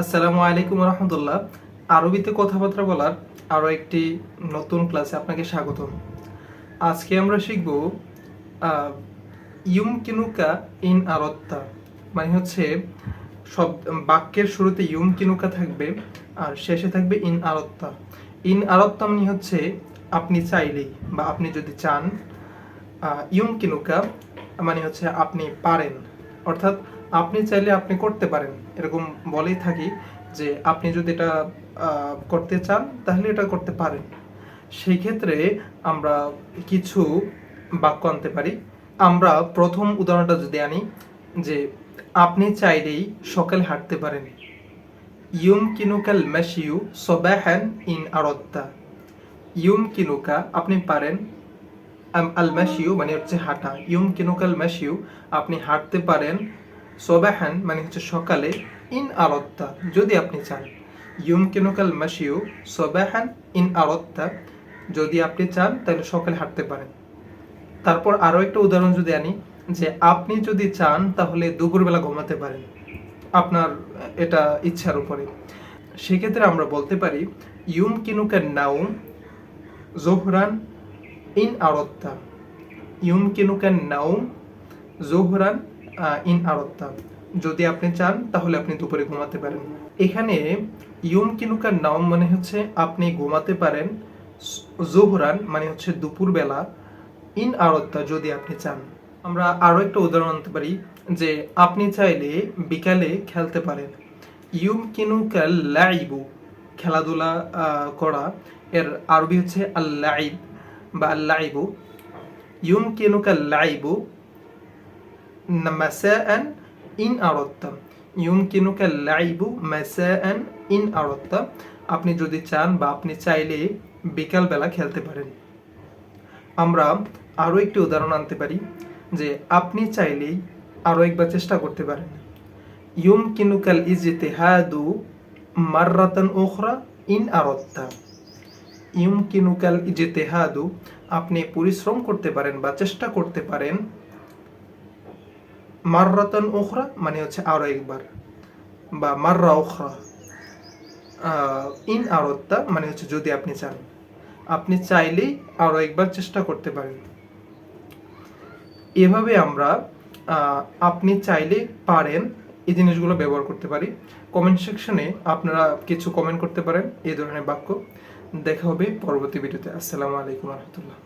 আসসালামু আলাইকুম রহমতুল্লাহ। আরবিতে কথাবার্তা বলার আরও একটি নতুন ক্লাসে আপনাকে স্বাগতম। আজকে আমরা শিখব ইউম কিনুকা ইন আরত্তা। মানে হচ্ছে সব, বাক্যের শুরুতে ইউম কিনুকা থাকবে আর শেষে থাকবে ইন আরত্তা। ইন আরত্তা মানে হচ্ছে আপনি চাইলেই বা আপনি যদি চান ইউম কিনুকা মানে হচ্ছে আপনি পারেন। অর্থাৎ আপনি চাইলে আপনি করতে পারেন। এরকম বলেই থাকি যে আপনি যদি এটা করতে চান, তাহলে এটা করতে পারেন। সেই ক্ষেত্রে আমরা কিছু বাক্য আনতে পারি। আমরা প্রথম উদাহরণটা যদি আনি যে, আপনি চাইলেই সকালে হাঁটতে পারেন। ইউম কিনুকাল মেশিউ সবাহান ইন আরত্তা ইউম কিনুকা আপনি পারেন আল মাশিউ মানে হচ্ছে হাঁটা। ইউম কিনুকাল মাশিউ আপনি হাঁটতে পারেন সোবাহান মানে হচ্ছে সকালে, ইন আরত্তা যদি আপনি চান। ইউম কিনুকাল মাশিউ সোবাহান, ইন আরত্তা যদি আপনি চান, তাহলে সকালে হাঁটতে পারেন। তারপর আরও একটা উদাহরণ যদি আনি, যে আপনি যদি চান, তাহলে দুপুরবেলা ঘুমাতে পারেন। আপনার, এটা ইচ্ছার উপরে। সেক্ষেত্রে আমরা বলতে পারি ইউম কিনুকার নাউম জোহরান ইন আরত্তা। ইউম ইউমকিনুকান নাউম জোহরান ইন আরত্তা। যদি আপনি চান, তাহলে আপনি দুপুরে ঘুমাতে পারেন। এখানে ইউমকিনুকান নাউম মানে হচ্ছে আপনি ঘুমাতে পারেন, জোহরান মানে হচ্ছে দুপুরবেলা, ইন আরত্তা যদি আপনি চান। আমরা আরও একটা উদাহরণ আনতে পারি, যে আপনি চাইলে বিকালে খেলতে পারেন। ইউমকিনুকাল লাইবু, খেলাধুলা করা। এর আরবি হচ্ছে আল্লাইব। বা লাইবু ইউমকিনুকা লাইবু মাসাআন ইন আরত্তম ইউম কেনুকা লাইবু মাসাআন ইন আরত্তা আপনি যদি চান বা আপনি চাইলে বিকালবেলা খেলতে পারেন। আমরা আরও একটি উদাহরণ আনতে পারি যে আপনি চাইলেই আরও একবার চেষ্টা করতে পারেন। ইউম কিনুকাল মার মার্রাতান ওখরা ইন আরত্তা ইউম কিনুকাল ইজতেহাদু আপনি পরিশ্রম করতে পারেন বা চেষ্টা করতে পারেন, মাররাতান ওখরা মানে হচ্ছে আরও একবার, বা মাররা ওখরা ইন আরত্তা মানে হচ্ছে যদি আপনি চান। আপনি চাইলেই আরও একবার চেষ্টা করতে পারেন। এভাবে আমরা আপনি চাইলে পারেন এই জিনিসগুলো ব্যবহার করতে পারি। কমেন্ট সেকশনে আপনারা কিছু কমেন্ট করতে পারেন, এই ধরনের বাক্য। দেখা হবে পরবর্তী ভিডিওতে। আসসালামু আলাইকুম রহমতুল্লাহ।